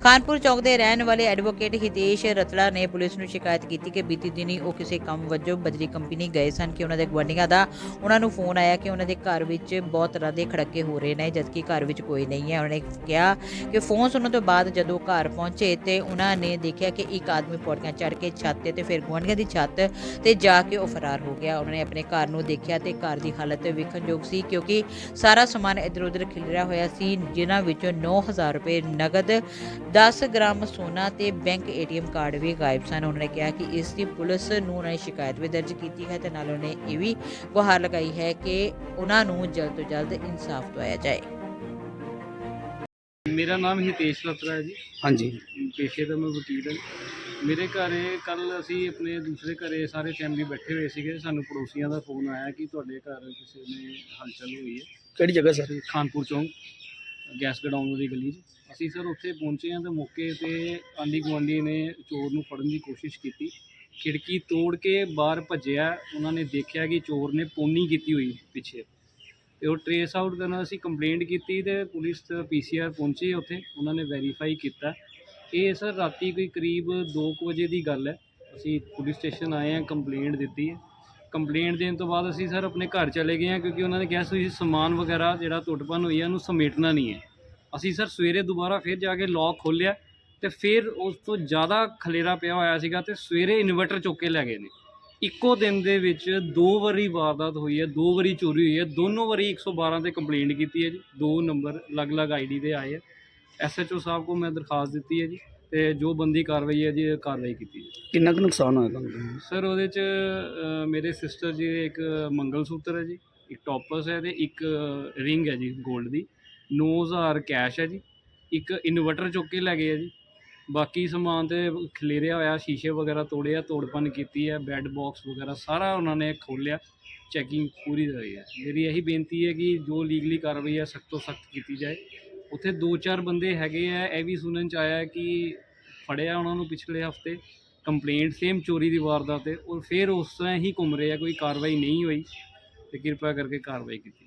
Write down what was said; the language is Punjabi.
ਖਾਨਪੁਰ ਚੌਕ ਦੇ ਰਹਿਣ ਵਾਲੇ ਐਡਵੋਕੇਟ ਹਿਤੇਸ਼ ਰਤਲਾ ਨੇ ਪੁਲਿਸ ਨੂੰ ਸ਼ਿਕਾਇਤ ਕੀਤੀ ਕਿ ਬੀਤੀ ਦਿਨੀ ਉਹ ਕਿਸੇ ਕੰਮ ਵਜੋਂ ਬਜਰੀ ਕੰਪਨੀ ਗਏ ਸਨ, ਕਿ ਉਹਨਾਂ ਦੇ ਗੁਆਂਢੀਆਂ ਦਾ, ਉਹਨਾਂ ਨੂੰ ਫੋਨ ਆਇਆ ਕਿ ਉਹਨਾਂ ਦੇ ਘਰ ਵਿੱਚ ਬਹੁਤ ਤਰ੍ਹਾਂ ਦੇ ਖੜੱਕੇ ਹੋ ਰਹੇ ਨੇ, ਜਦਕਿ ਘਰ ਵਿੱਚ ਕੋਈ ਨਹੀਂ ਹੈ। ਉਹਨਾਂ ਨੇ ਕਿਹਾ ਕਿ ਫੋਨ ਸੁਣਨ ਤੋਂ ਬਾਅਦ ਜਦੋਂ ਘਰ ਪਹੁੰਚੇ ਤੇ ਉਹਨਾਂ ਨੇ ਦੇਖਿਆ ਕਿ ਇੱਕ ਆਦਮੀ ਪੌੜੀਆਂ ਚੜ੍ਹ ਕੇ ਛੱਤ ਤੇ ਫਿਰ ਗੁਆਂਢੀਆਂ ਦੀ ਛੱਤ ਤੇ ਜਾ ਕੇ ਉਹ ਫਰਾਰ ਹੋ ਗਿਆ। ਉਹਨਾਂ ਨੇ ਆਪਣੇ ਘਰ ਨੂੰ ਦੇਖਿਆ ਤੇ ਘਰ ਦੀ ਹਾਲਤ ਵੇਖਣਯੋਗ ਸੀ, ਕਿਉਂਕਿ ਸਾਰਾ ਸਮਾਨ ਇੱਧਰ ਉੱਧਰ ਖਿਲਰਿਆ ਹੋਇਆ ਸੀ, ਜਿਨ੍ਹਾਂ ਵਿੱਚੋਂ 9000 ਰੁਪਏ ਨਗਦ 10 ਗ੍ਰਾਮ ਸੋਨਾ ਤੇ ਬੈਂਕ ਏਟੀਐਮ ਕਾਰਡ ਵੀ ਗਾਇਬ ਸਨ। ਉਹਨਾਂ ਨੇ ਕਿਹਾ ਕਿ ਇਸ ਦੀ ਪੁਲਿਸ ਨੂੰ ਉਹਨਾਂ ਨੇ ਸ਼ਿਕਾਇਤ ਵੀ ਦਰਜ ਕੀਤੀ ਹੈ ਤੇ ਨਾਲ ਉਹਨੇ ਇਹ ਵੀ ਗੁਹਾਰ ਲਗਾਈ ਹੈ ਕਿ ਉਹਨਾਂ ਨੂੰ ਜਲਦ ਤੋਂ ਜਲਦ ਇਨਸਾਫ ਦਿਵਾਇਆ ਜਾਏ। ਮੇਰਾ ਨਾਮ ਹਿਤੇਸ਼ ਰਤਰਾ ਹੈ ਜੀ। ਹਾਂਜੀ। ਪੇਸ਼ੇ ਦਾ ਮੈਂ ਵਕੀਲ ਹਾਂ। ਮੇਰੇ ਘਰੇ ਕੱਲ ਅਸੀਂ ਆਪਣੇ ਦੂਸਰੇ ਘਰੇ ਸਾਰੇ ਫੈਮਿਲੀ ਬੈਠੇ ਹੋਏ ਸੀਗੇ। ਸਾਨੂੰ ਪੜੋਸੀਆਂ ਦਾ ਫੋਨ ਆਇਆ ਕਿ ਤੁਹਾਡੇ ਘਰ ਕਿਸੇ ਨੇ ਹਲਚਲ ਹੋਈ ਹੈ। ਕਿਹੜੀ ਜਗ੍ਹਾ ਸਰ ਖਾਨਪੁਰ ਚੌਂਕ। ਗੈਸ ਗਡਾਊਨ ਦੀ ਗਲੀ 'ਚ ਅਸੀਂ ਸਰ ਉੱਥੇ ਪਹੁੰਚੇ ਹਾਂ ਤੇ ਮੌਕੇ ਤੇ ਆਂਢੀ ਗੁਆਂਢੀ ਨੇ ਚੋਰ ਨੂੰ ਫੜਨ ਦੀ ਕੋਸ਼ਿਸ਼ ਕੀਤੀ। ਖਿੜਕੀ ਤੋੜ ਕੇ ਬਾਹਰ ਭੱਜਿਆ, ਉਹਨਾਂ ਨੇ ਦੇਖਿਆ ਕਿ ਚੋਰ ਨੇ ਪੋਨੀ ਕੀਤੀ ਹੋਈ ਪਿੱਛੇ। ਤੇ ਉਹ ਟਰੇਸ ਆਊਟ ਕਰਨ ਅਸੀਂ ਕੰਪਲੇਂਟ ਕੀਤੀ ਤੇ ਪੁਲਿਸ ਪੀਸੀਆਰ ਪਹੁੰਚੇ ਉੱਥੇ, ਉਹਨਾਂ ਨੇ ਵੈਰੀਫਾਈ ਕੀਤਾ। ਇਹ ਸਰ ਰਾਤੀ ਕੋਈ ਕਰੀਬ 2 ਵਜੇ ਦੀ ਗੱਲ ਹੈ। ਅਸੀਂ ਪੁਲਿਸ ਸਟੇਸ਼ਨ ਆਏ ਹਾਂ ਕੰਪਲੇਂਟ ਦਿੱਤੀ ਹੈ। ਕੰਪਲੇਂਟ ਦੇਣ ਤੋਂ ਬਾਅਦ ਅਸੀਂ ਸਰ ਆਪਣੇ ਘਰ ਚਲੇ ਗਏ ਹਾਂ ਕਿਉਂਕਿ ਉਹਨਾਂ ਨੇ ਕਿਹਾ ਸੀ ਸਮਾਨ ਵਗੈਰਾ ਜਿਹੜਾ ਟੁੱਟ-ਭੰਨ ਹੋਈ ਹੈ ਉਹਨੂੰ ਸਮੇਟਣਾ ਨਹੀਂ ਹੈ। ਅਸੀਂ ਸਰ ਸਵੇਰੇ ਦੁਬਾਰਾ ਫਿਰ ਜਾ ਕੇ ਲੌਕ ਖੋਲ੍ਹਿਆ ਤੇ ਫਿਰ ਉਸ ਤੋਂ ਜ਼ਿਆਦਾ ਖਲੇਰਾ ਪਿਆ ਹੋਇਆ ਸੀਗਾ ਤੇ ਸਵੇਰੇ ਇਨਵਰਟਰ ਚੁੱਕ ਕੇ ਲੈ ਗਏ ਨੇ। ਇੱਕੋ ਦਿਨ ਦੇ ਵਿੱਚ ਦੋ ਵਾਰੀ ਵਾਰਦਾਤ ਹੋਈ ਹੈ ਦੋ ਵਾਰੀ ਚੋਰੀ ਹੋਈ ਹੈ ਦੋਨੋਂ ਵਾਰੀ 112 ਤੇ ਕੰਪਲੇਂਟ ਕੀਤੀ ਹੈ ਜੀ। ਦੋ ਨੰਬਰ ਅਲੱਗ-ਅਲੱਗ ਆਈਡੀ ਦੇ ਆਏ ਹੈ। ਐਸਐਚਓ ਸਾਹਿਬ ਕੋ ਮੈਂ ਦਰਖਾਸਤ ਦਿੱਤੀ ਹੈ ਜੀ ਤੇ ਜੋ ਬੰਦੀ ਕਾਰਵਾਈ ਹੈ ਜੀ ਇਹ ਕਾਰਵਾਈ ਕੀਤੀ ਹੈ ਕਿੰਨਾ ਕੁ ਨੁਕਸਾਨ ਹੋਇਆ ਤੁਹਾਨੂੰ? ਸਰ ਉਹਦੇ ਚ ਅ, ਮੇਰੇ ਸਿਸਟਰ ਜੀ ਦੇ ਇੱਕ ਮੰਗਲ ਸੂਤਰ ਹੈ ਜੀ ਇੱਕ ਟੋਪਸ ਹੈ ਤੇ ਇੱਕ ਰਿੰਗ ਹੈ ਜੀ 골ਡ ਦੀ। 9000 ਕੈਸ਼ ਹੈ ਜੀ। ਇੱਕ ਇਨਵਰਟਰ ਚੁੱਕ ਕੇ ਲੈ ਗਏ ਆ ਜੀ। ਬਾਕੀ ਸਮਾਨ ਤੇ ਖਲੇਰਿਆ ਹੋਇਆ, ਸ਼ੀਸ਼ੇ ਵਗੈਰਾ ਤੋੜੇ ਆ ਤੋੜਪਨ ਕੀਤੀ ਹੈ ਬੈੱਡ ਬਾਕਸ ਵਗੈਰਾ ਸਾਰਾ ਉਹਨਾਂ ਨੇ ਖੋਲਿਆ ਚੈਕਿੰਗ ਪੂਰੀ ਹੋਈ ਹੈ। ਮੇਰੀ ਇਹੀ ਬੇਨਤੀ ਹੈ ਕਿ ਜੋ ਲੀਗਲੀ ਕਾਰਵਾਈ ਹੈ, ਸਖਤ ਤੋਂ ਸਖਤ ਕੀਤੀ ਜਾਏ। ਉੱਥੇ ਦੋ ਚਾਰ ਬੰਦੇ ਹੈਗੇ ਆ, ਇਹ ਵੀ ਸੁਣਨ ਚ ਆਇਆ ਕਿ ਫੜਿਆ ਉਹਨਾਂ ਨੂੰ ਪਿਛਲੇ ਹਫ਼ਤੇ ਕੰਪਲੇਂਟ ਸੇਮ ਚੋਰੀ ਦੀ ਵਾਰਦਾਤ ਤੇ ਔਰ ਫਿਰ ਉਸ ਤਰ੍ਹਾਂ ਹੀ ਘੁੰਮ ਰਹੇ ਆ, ਕੋਈ ਕਾਰਵਾਈ ਨਹੀਂ ਹੋਈ ਤੇ ਕਿਰਪਾ ਕਰਕੇ ਕਾਰਵਾਈ ਕੀਤੀ